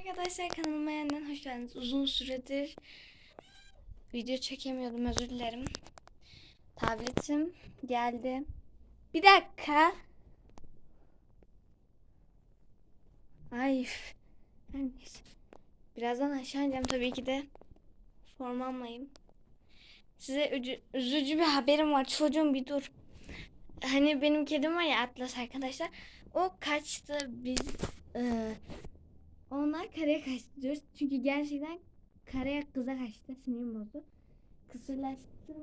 Arkadaşlar kanalıma yeniden hoş geldiniz. Uzun süredir video çekemiyordum özür dilerim. Tabletim geldi. Bir dakika. Ay. Birazdan aşağı ineceğim tabii ki de. Formalmayım. Size ücü- üzücü bir haberim var. Çocuğum bir dur. Hani benim kedim var ya Atlas arkadaşlar. O kaçtı biz e, onlar karaya kaçtı diyoruz. Çünkü gerçekten karaya kıza kaçtı. Sinirim bozdu. Kısırlaştım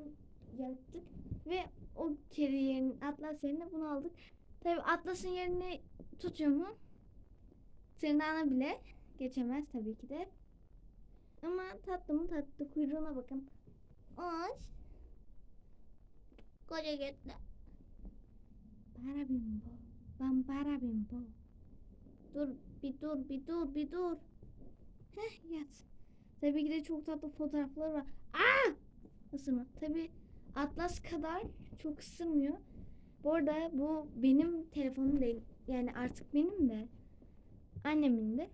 yaptık. Ve o kedi yerine Atlas yerine bunu aldık. Tabi Atlas'ın yerini tutuyor mu? Tırnağına bile geçemez tabii ki de. Ama tatlı mı tatlı kuyruğuna bakın. Ay. Koca gitti. Para bimbo. Ben para bimbo. Dur bir dur bir dur bir dur. Heh yat. Tabii ki de çok tatlı fotoğraflar var. Aa! Isırma. Tabii Atlas kadar çok ısırmıyor. Bu arada bu benim telefonum değil. Yani artık benim de. Annemin de.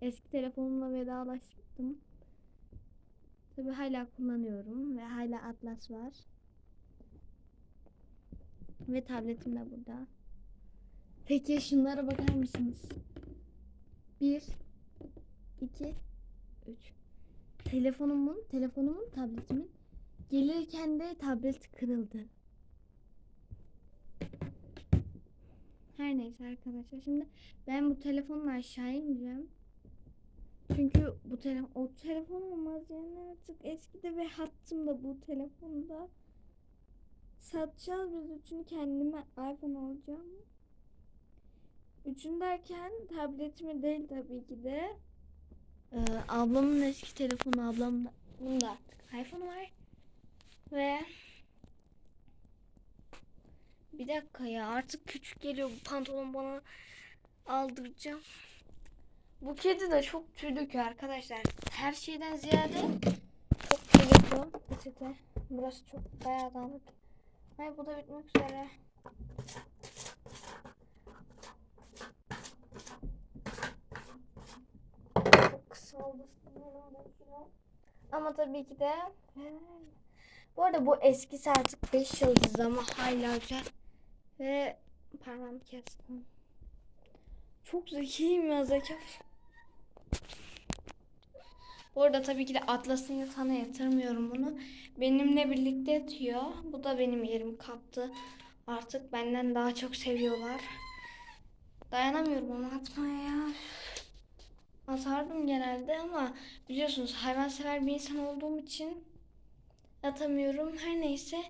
Eski telefonumla vedalaştım. Tabii hala kullanıyorum ve hala Atlas var. Ve tabletim de burada. Peki şunlara bakar mısınız? Bir, iki, üç. Telefonumun, telefonumun, tabletimin gelirken de tablet kırıldı. Her neyse arkadaşlar. Şimdi ben bu telefonla aşağı ineceğim. Çünkü bu telefon, o telefon olmaz yani artık eskide ve hattım da bu telefonda. Satacağız biz üçünü kendime iPhone alacağım. Üçün derken tabletimi değil tabii ki de. Ee, ablamın eski telefonu ablamda. Bunun da artık iPhone var. Ve bir dakika ya artık küçük geliyor bu pantolon bana aldıracağım. Bu kedi de çok tüy döküyor arkadaşlar. Her şeyden ziyade çok tüy döküyor. Burası çok bayağı dağınık. Ay bu da bitmek üzere. Ama tabii ki de bu arada bu eskisi artık 5 yıldız ama hala güzel. Ve parmağımı kestim. Çok zekiyim ya zeka. Bu arada tabii ki de Atlas'ın yatağına yatırmıyorum bunu. Benimle birlikte yatıyor. Bu da benim yerimi kaptı. Artık benden daha çok seviyorlar. Dayanamıyorum onu atmaya ya. Atardım genelde ama biliyorsunuz hayvansever bir insan olduğum için atamıyorum. Her neyse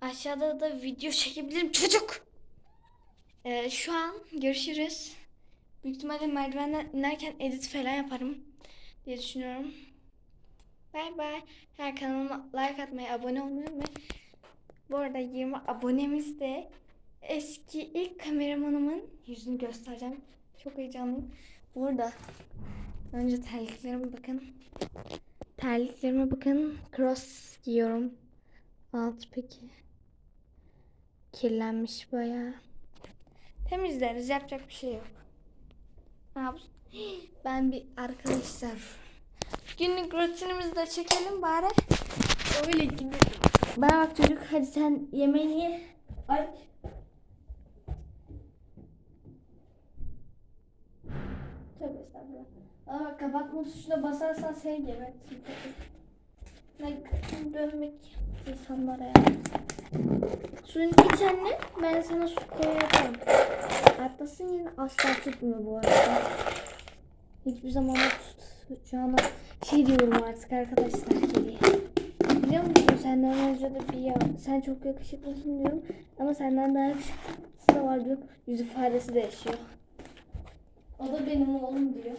aşağıda da video çekebilirim çocuk. Ee, şu an görüşürüz. Büyük ihtimalle merdivenden inerken edit falan yaparım diye düşünüyorum. Bay bay. Her kanalıma like atmayı, abone olmayı ve bu arada 20 abonemiz de eski ilk kameramanımın yüzünü göstereceğim. Çok heyecanlıyım. Burada önce terliklerime bakın. Terliklerime bakın. Cross giyiyorum. Alt peki. Kirlenmiş bayağı. Temizleriz. Yapacak bir şey yok. Ne yapsın? Ben bir arkadaşlar günlük rutinimizi de çekelim bari. Öyle gidelim. Bana bak çocuk hadi sen yemeğini ye. Ay. Estağfurullah. Bana bak kapatma tuşuna basarsan seni gebertirim. Ben dönmek insanlara ya. Suyunu iç anne. Ben sana su koyacağım. Atlasın yine asla tutmuyor bu arada. Hiçbir zaman tutacağına şey diyorum artık arkadaşlar geriye. Biliyor musun senden önce de bir ya sen çok yakışıklısın diyorum ama senden daha yakışıklısı da var diyorum. Yüz ifadesi değişiyor. O da benim oğlum diyor.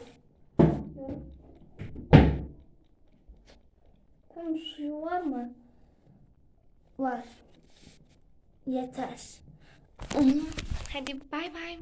Tamam suyu var mı? Var. Yeter. Hadi bay bay.